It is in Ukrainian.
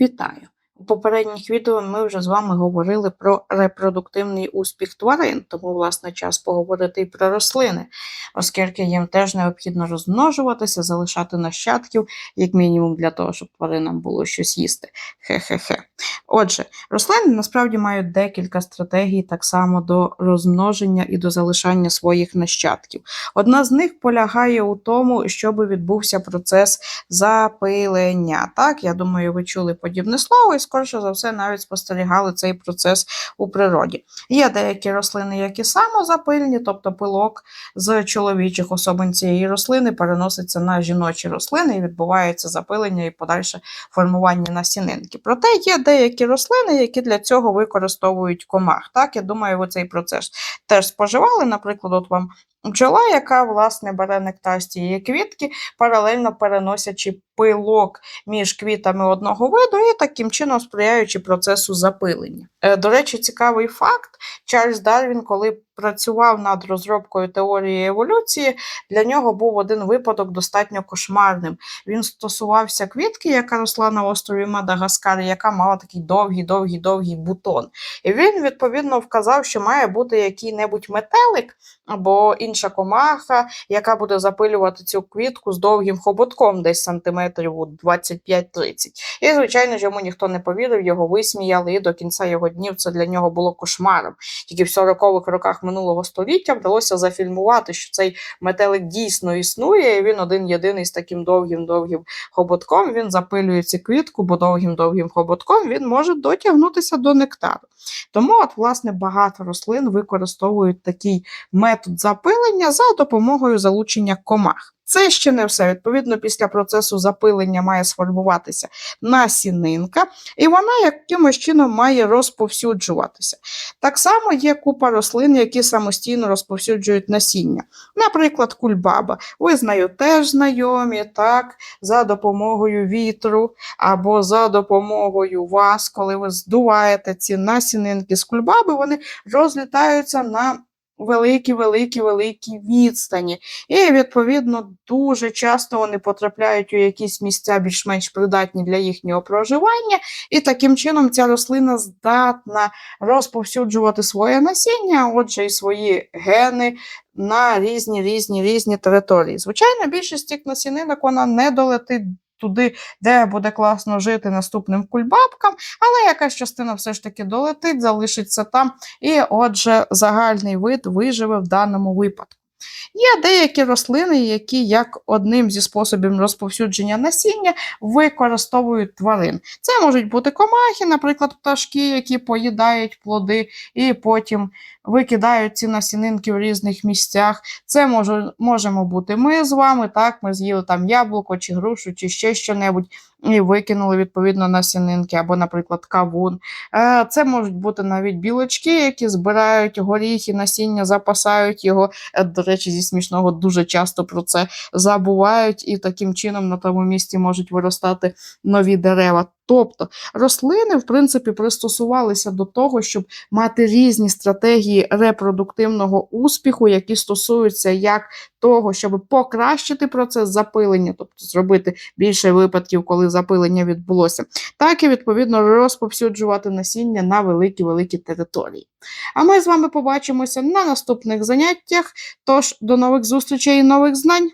Вітаю! У попередніх відео ми вже з вами говорили про репродуктивний успіх тварин, тому, власне, час поговорити і про рослини, оскільки їм теж необхідно розмножуватися, залишати нащадків, як мінімум, для того, щоб тваринам було щось їсти. Хе-хе-хе. Отже, рослини насправді мають декілька стратегій так само до розмноження і до залишання своїх нащадків. Одна з них полягає у тому, щоб відбувся процес запилення. Так, я думаю, ви чули подібне слово, скоріше за все навіть спостерігали цей процес у природі. Є деякі рослини, які самозапильні, тобто пилок з чоловічих особин цієї рослини переноситься на жіночі рослини і відбувається запилення і подальше формування насінинки. Проте є деякі рослини, які для цього використовують комах. Так, я думаю, ви цей процес теж споживали. Наприклад, от вам бджола, яка власне бере нектар з цієї квітки, паралельно переносячи пилок між квітами одного виду і таким чином сприяючи процесу запилення. Е, До речі, цікавий факт: Чарльз Дарвін, коли працював над розробкою теорії еволюції, для нього був один випадок достатньо кошмарним. Він стосувався квітки, яка росла на острові Мадагаскар, яка мала такий довгий, довгий, довгий бутон. І він відповідно вказав, що має бути який-небудь метелик або інша комаха, яка буде запилювати цю квітку з довгим хоботком, десь сантиметрів у 25-30. І, звичайно йому ніхто не повірив, його висміяли, і до кінця його днів це для нього було кошмаром. Тільки в 40-х роках минулого століття вдалося зафільмувати, що цей метелик дійсно існує, і він один єдиний з таким довгим-довгим хоботком. Він запилює цю квітку, бо довгим-довгим хоботком він може дотягнутися до нектару. Тому, от, власне, багато рослин використовують такий метод запилення за допомогою залучення комах. Це ще не все. Відповідно, після процесу запилення має сформуватися насінинка, і вона якимось чином має розповсюджуватися. Так само є купа рослин, які самостійно розповсюджують насіння. Наприклад, кульбаба. Ви з нею теж знайомі, так, за допомогою вітру або за допомогою вас, коли ви здуваєте ці насінинки з кульбаби, вони розлітаються на великі, великі, великі відстані. І, відповідно, дуже часто вони потрапляють у якісь місця більш-менш придатні для їхнього проживання, і таким чином ця рослина здатна розповсюджувати своє насіння, а отже, і свої гени на різні різні різні території. Звичайно, більшість цих насінинок вона не долетить. Туди, де буде класно жити наступним кульбабкам, але якась частина все ж таки долетить, залишиться там, і отже, загальний вид виживе в даному випадку. Є деякі рослини, які як одним зі способів розповсюдження насіння використовують тварин. Це можуть бути комахи, наприклад, пташки, які поїдають плоди і потім викидають ці насінинки в різних місцях. Це може, можемо бути ми з вами, так, ми з'їли там яблуко чи грушу, чи ще що-небудь, і викинули відповідно насінинки, або, наприклад, кавун. Е, Це можуть бути навіть білочки, які збирають горіхи, насіння, запасають його. Е, До речі, зі смішного дуже часто про це забувають, і таким чином на тому місці можуть виростати нові дерева. Тобто рослини, в принципі, пристосувалися до того, щоб мати різні стратегії репродуктивного успіху, які стосуються як того, щоб покращити процес запилення, тобто зробити більше випадків, коли запилення відбулося, так і відповідно розповсюджувати насіння на великі-великі території. А ми з вами побачимося на наступних заняттях. Тож, до нових зустрічей і нових знань!